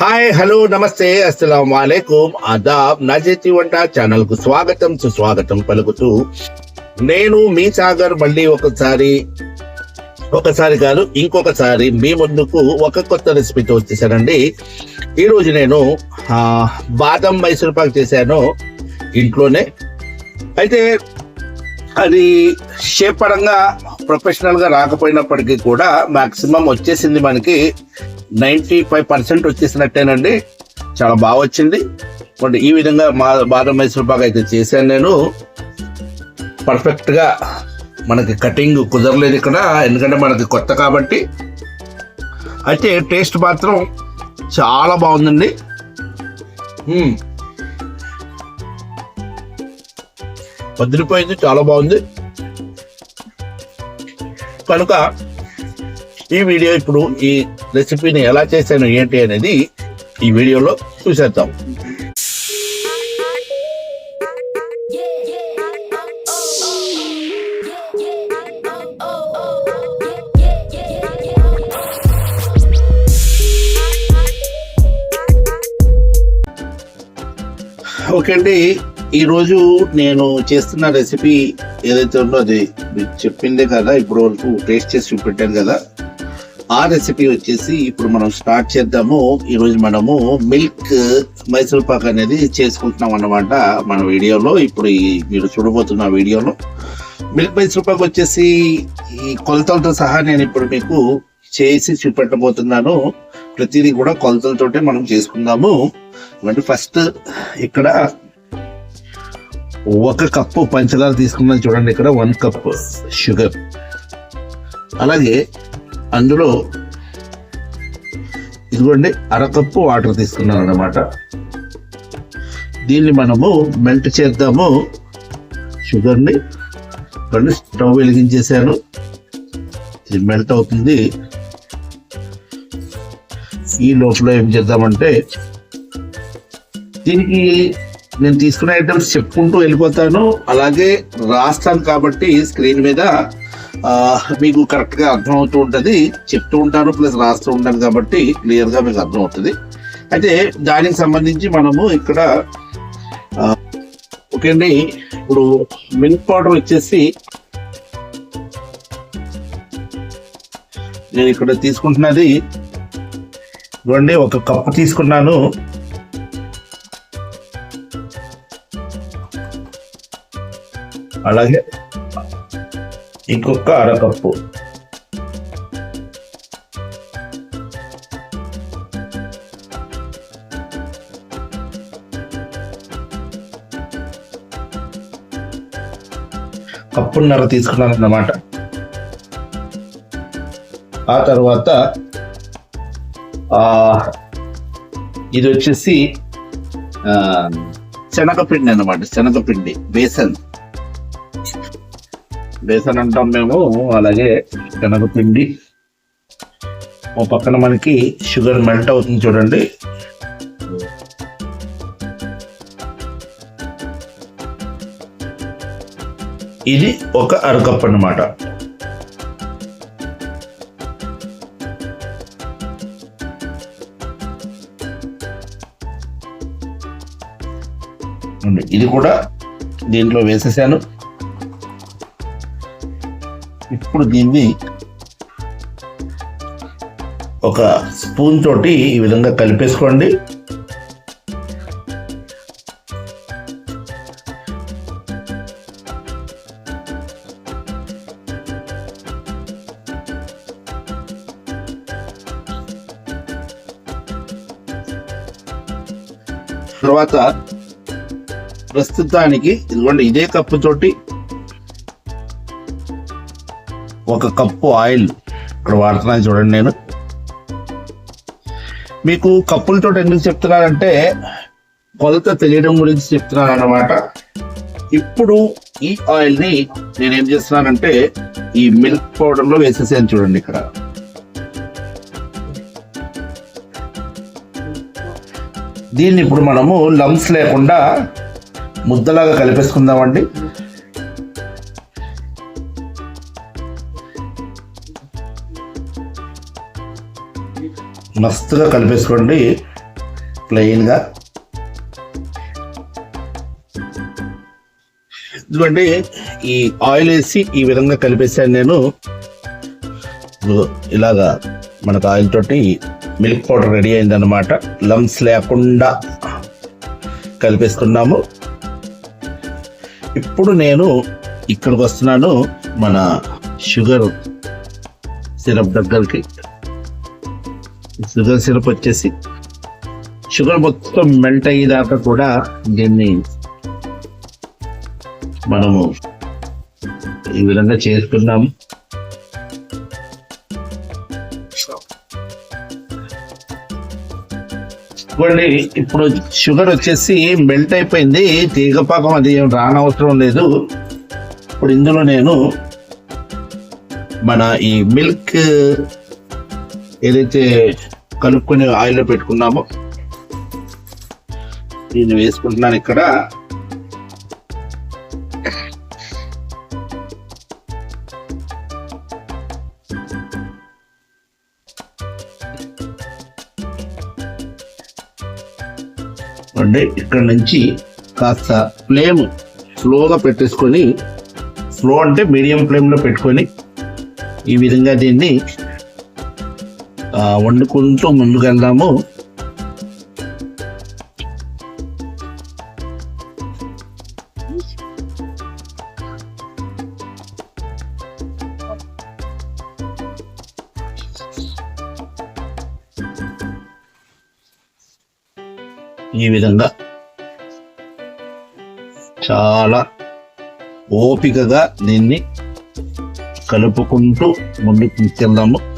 Hi hello నమస్తే అస్సలం వాలేకుమ్ అదాబ్ నా వంట ఛానల్కు స్వాగతం సుస్వాగతం పలుకుతూ నేను మీ సాగర్ మళ్ళీ ఒకసారి ఒకసారి కాదు ఇంకొకసారి మీ ముందుకు ఒక కొత్త రెసిపీతో వచ్చేసానండి. ఈరోజు నేను బాదం మైసూర్ పాక్ చేశాను ఇంట్లోనే. అయితే అది షేప్ పరంగా ప్రొఫెషనల్గా రాకపోయినప్పటికీ కూడా మాక్సిమం వచ్చేసింది మనకి నైంటీ ఫైవ్ పర్సెంట్ వచ్చేసినట్టేనండి. చాలా బాగా వచ్చింది. మరి ఈ విధంగా మా బాదం మైసూర్ పాక్ అయితే చేశాను నేను. పర్ఫెక్ట్గా మనకి కటింగ్ కుదరలేదు ఇక్కడ ఎందుకంటే మనకి కొత్త కాబట్టి. అయితే టేస్ట్ మాత్రం చాలా బాగుందండి. వదిలిపోయింది చాలా బాగుంది. కనుక ఈ వీడియో ఇప్పుడు ఈ రెసిపీని ఎలా చేశాను ఏంటి అనేది ఈ వీడియోలో చూసేద్దాం. ఓకే అండి. ఈరోజు నేను చేస్తున్న రెసిపీ ఏదైతే ఉందో అది మీకు చెప్పిందే కదా ఇప్పుడు వరకు టేస్ట్ చేసి చూపెట్టాను కదా. ఆ రెసిపీ వచ్చేసి ఇప్పుడు మనం స్టార్ట్ చేద్దాము. ఈరోజు మనము మిల్క్ మైసూర్ పాక్ అనేది చేసుకుంటున్నాం అన్నమాట మన వీడియోలో. ఇప్పుడు ఈ మీరు చూడబోతున్న వీడియోలో. మిల్క్ మైసూర్ పాక్ వచ్చేసి ఈ కొలతలతో సహా నేను ఇప్పుడు మీకు చేసి చూపెట్టబోతున్నాను. ప్రతిదీ కూడా కొలతలతోటే మనం చేసుకుందాము. అంటే ఫస్ట్ ఇక్కడ ఒక కప్పు పంచదార తీసుకున్నాను చూడండి ఇక్కడ వన్ కప్ షుగర్ అలాగే అందులో ఇదిగోండి అరకప్పు వాటర్ తీసుకున్నాను అనమాట దీన్ని మనము మెల్ట్ చేద్దాము. షుగర్ని కొన్ని స్టవ్ వెలిగించేసాను ఇది మెల్ట్ అవుతుంది. ఈ లోపల ఏం చేద్దామంటే దీనికి నేను తీసుకునే ఐటమ్స్ చెప్పుకుంటూ వెళ్ళిపోతాను. అలాగే రాస్తాను కాబట్టి స్క్రీన్ మీద మీకు కరెక్ట్గా అర్థమవుతూ ఉంటుంది. చెప్తూ ఉంటాను ప్లస్ రాస్తూ ఉంటాను కాబట్టి క్లియర్గా మీకు అర్థమవుతుంది. అయితే దానికి సంబంధించి మనము ఇక్కడ ఓకే అండి. ఇప్పుడు మిల్క్ పౌడర్ వచ్చేసి నేను ఇక్కడ తీసుకుంటున్నది. ఇవ్వండి ఒక కప్పు తీసుకున్నాను. అలాగే ఇంకొక అరకప్పు. కప్పున్నర తీసుకున్నాను అన్నమాట ఆ తర్వాత ఆ, ఇది వచ్చేసి ఆ, శనగపిండి అన్నమాట శనగపిండి బేసన్. బేసన్ అంటాం మేము అలాగే శనగపిండి. ఓ పక్కన మనకి షుగర్ మెల్ట్ అవుతుంది చూడండి. ఇది ఒక అరకప్ అన్నమాట. ఇది కూడా దీంట్లో వేసేసాను. ఇప్పుడు దీన్ని ఒక స్పూన్ తోటి ఈ విధంగా కలిపేసుకోండి. తర్వాత ప్రస్తుతానికి ఇదిగోండి ఇదే కప్పు ఒక కప్పు ఆయిల్. ఇక్కడ వాడుతున్నాను చూడండి నేను. మీకు కప్పులతో ఎందుకు చెప్తున్నానంటే కొలత తెలియడం గురించి చెప్తున్నాను అనమాట ఇప్పుడు ఈ ఆయిల్ని నేనేం చేస్తున్నానంటే ఈ మిల్క్ పౌడర్లో వేసేసాను చూడండి ఇక్కడ. దీన్ని ఇప్పుడు మనము లంప్స్ లేకుండా ముద్దలాగా కలిపేసుకుందామండి. మస్తుగా కలిపేసుకోండి. ప్లెయిన్గా ఎందుకంటే ఈ ఆయిల్ వేసి ఈ విధంగా కలిపేసాను నేను. ఇలాగా మనకు ఆయిల్ తోటి మిల్క్ పౌడర్ రెడీ అయిందనమాట లమ్స్ లేకుండా కలిపేసుకున్నాము. ఇప్పుడు నేను ఇక్కడికి వస్తున్నాను మన షుగర్ సిరప్ దగ్గరికి. షుగర్ సిరప్ వచ్చేసి షుగర్ మొత్తం మెల్ట్ అయ్యేదాకా కూడా దీన్ని మనము ఈ విధంగా చేసుకున్నాం. చూడండి ఇప్పుడు షుగర్ వచ్చేసి మెల్ట్ అయిపోయింది. తీగపాకం అది ఏం రానవసరం లేదు. ఇప్పుడు ఇందులో నేను మన ఈ మిల్క్ ఏదైతే కలుపుకొని ఆయిల్లో పెట్టుకున్నామో దీన్ని వేసుకుంటున్నాను ఇక్కడ. అంటే ఇక్కడ నుంచి కాస్త ఫ్లేమ్ స్లోగా పెట్టేసుకొని స్లో అంటే మీడియం ఫ్లేమ్లో పెట్టుకొని ఈ విధంగా దీన్ని వండుకుంటూ ముందుకెళ్దాము. ఈ విధంగా చాలా ఓపికగా దీన్ని కలుపుకుంటూ ముందుకు తీసుకెళ్దాము.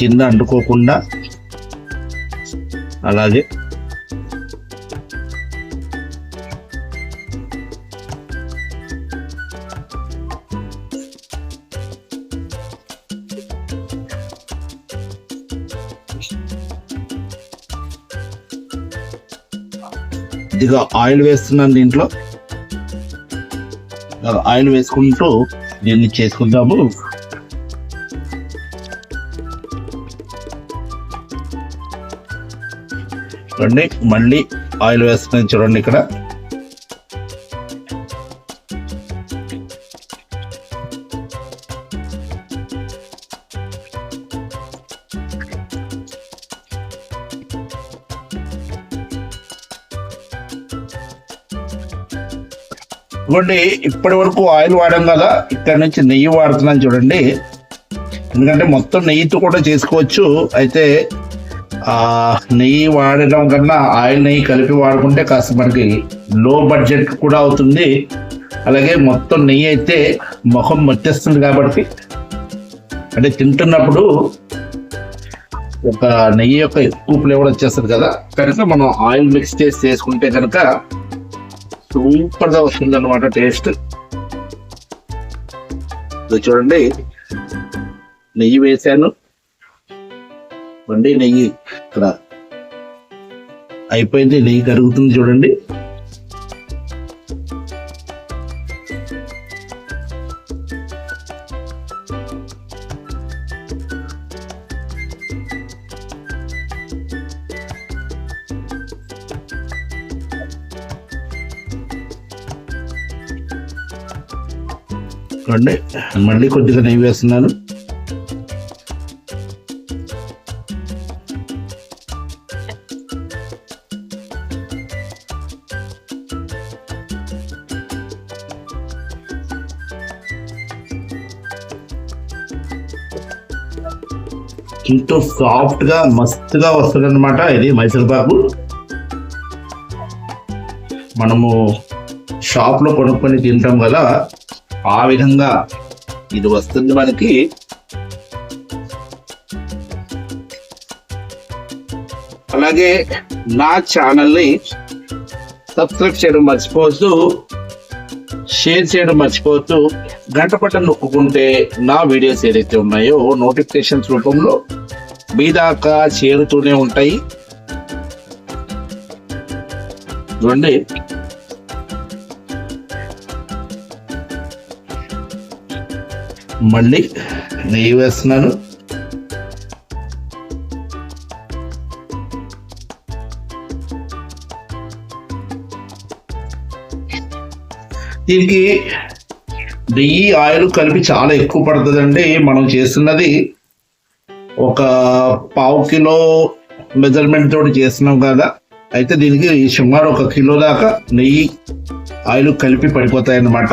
కింద అంటుకోకుండా అలాగే ఇదిగా ఆయిల్ వేస్తున్నాను దీంట్లో. ఆయిల్ వేసుకుంటూ దీన్ని చేసుకుందాము. చూడండి. మళ్ళీ ఆయిల్ వేస్తున్నాను చూడండి ఇక్కడ. ఇవ్వండి ఇప్పటి వరకు ఆయిల్ వాడాం కదా ఇక్కడ నుంచి నెయ్యి వాడుతున్నాను చూడండి. ఎందుకంటే మొత్తం నెయ్యితో కూడా చేసుకోవచ్చు. అయితే ఆ నెయ్యి వాడడం కన్నా ఆయిల్ నెయ్యి కలిపి వాడుకుంటే కాస్త మనకి లో బడ్జెట్ కూడా అవుతుంది. అలాగే మొత్తం నెయ్యి అయితే ముఖం మట్టేస్తుంది కాబట్టి అంటే తింటున్నప్పుడు ఒక నెయ్యి యొక్క ఎక్కువ ఫ్లేవర్ వచ్చేస్తుంది కదా కనుక మనం ఆయిల్ మిక్స్ చేసి చేసుకుంటే కనుక సూపర్గా వస్తుంది అనమాట టేస్ట్ చూడండి నెయ్యి వేసాను వండి నెయ్యి. ఇక్కడ అయిపోయింది నెయ్యి కరుగుతుంది చూడండి. చూడండి మళ్ళీ కొద్దిగా నెయ్యి వేస్తున్నాను. ఎంతో సాఫ్ట్గా మస్తుగా వస్తుంది అనమాట ఇది మైసూర్ పాకు. మనము షాప్లో కొనుక్కొని తింటాం కదా ఆ విధంగా ఇది వస్తుంది మనకి. అలాగే నా ఛానల్ని సబ్స్క్రైబ్ చేయడం మర్చిపోవద్దు. షేర్ చేయడం మర్చిపోవద్దు గంట పట్టం నొక్కుంటే నా వీడియోస్ ఏదైతే ఉన్నాయో నోటిఫికేషన్స్ రూపంలో మీ దాకా చేరుతూనే ఉంటాయి. చూడండి. మళ్ళీ నెయ్యి వేస్తున్నాను. దీనికి నెయ్యి ఆయిల్ కలిపి చాలా ఎక్కువ పడుతుందండి. మనం చేస్తున్నది ఒక పావు కిలో మెజర్మెంట్ తోటి చేస్తున్నాం కదా. అయితే దీనికి సుమారు ఒక కిలో దాకా నెయ్యి ఆయిల్ కలిపి పడిపోతాయి అన్నమాట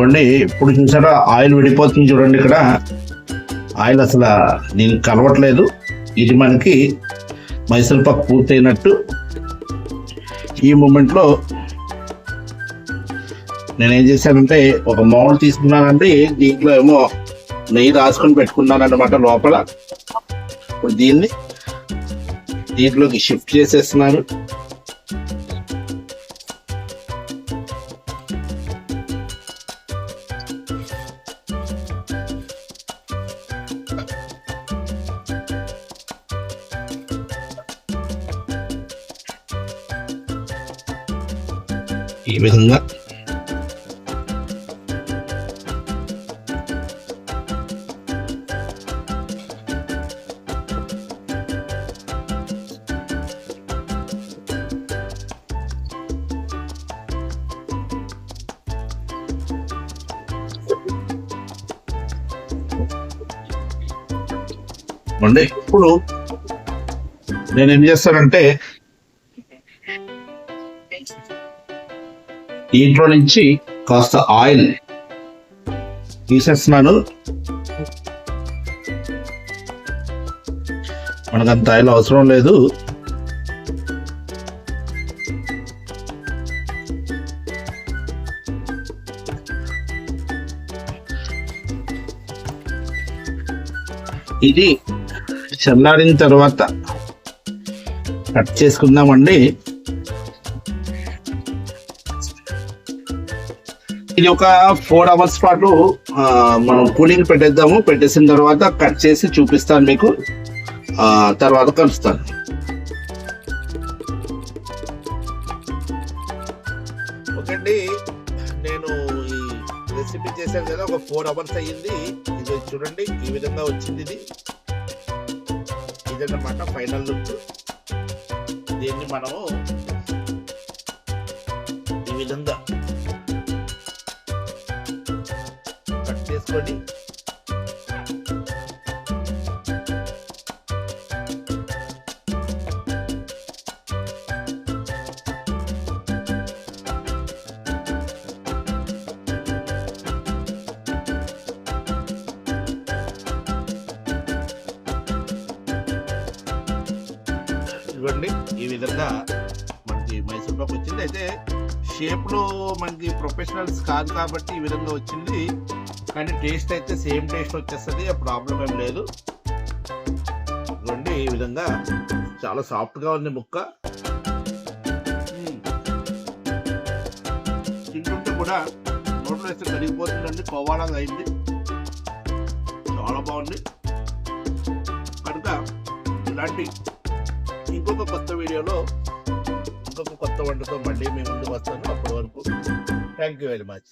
ఇవ్వండి ఇప్పుడు చూసారా? ఆయిల్ విడిపోతుంది చూడండి ఇక్కడ. ఆయిల్ అసలు నేను కలవట్లేదు. ఇది మనకి మైసూర్ పాక్ పూర్తయినట్టు. ఈ మూమెంట్లో నేనేం చేశానంటే ఒక మౌల్ తీసుకున్నానండి. దీంట్లో ఏమో నెయ్యి రాసుకొని పెట్టుకున్నానన్నమాట లోపల. ఇప్పుడు దీన్ని దీంట్లోకి షిఫ్ట్ చేసేస్తున్నాను ఈ విధంగా. అండి ఇప్పుడు నేను ఏం చేస్తానంటే దీంట్లో నుంచి కాస్త ఆయిల్ తీసేస్తున్నాను. మనకు అంత ఆయిల్ అవసరం లేదు. ఇది చల్లారిన తర్వాత కట్ చేసుకుందామండి. ఇది ఒక ఫోర్ అవర్స్ పాటు మనం కూలింగ్ పెట్టేద్దాము. పెట్టేసిన తర్వాత కట్ చేసి చూపిస్తాను మీకు. తర్వాత కలుస్తాను. ఓకే అండి. నేను ఈ రెసిపీ చేశాను కదా ఒక ఫోర్ అవర్స్ అయ్యింది. ఇది చూడండి ఈ విధంగా వచ్చింది ఇది. ఇదన్నమాట ఫైనల్ లుక్ దీన్ని మనము ఈ విధంగా కట్ ఇవ్వండి ఈ విధంగా మనకి మైసూర్ పాక్ వచ్చింది. అయితే షేప్లో మనకి ప్రొఫెషనల్స్ కాదు కాబట్టి ఈ విధంగా వచ్చింది. కానీ టేస్ట్ అయితే సేమ్ టేస్ట్ వచ్చేస్తుంది ఆ ప్రాబ్లం ఏం లేదు. ఇవ్వండి ఈ విధంగా చాలా సాఫ్ట్గా ఉంది ముక్క. తింటుంటే కూడా నోట్లో వేస్తే కరిగిపోతుందండి కోవాలాగా అయింది. చాలా బాగుంది. కనుక ఇలాంటి ఇంకొక కొత్త వీడియోలో ఇంకొక కొత్త వంటతో మళ్ళీ మీ ముందు వస్తాను. అప్పటి వరకు థ్యాంక్ యూ వెరీ మచ్.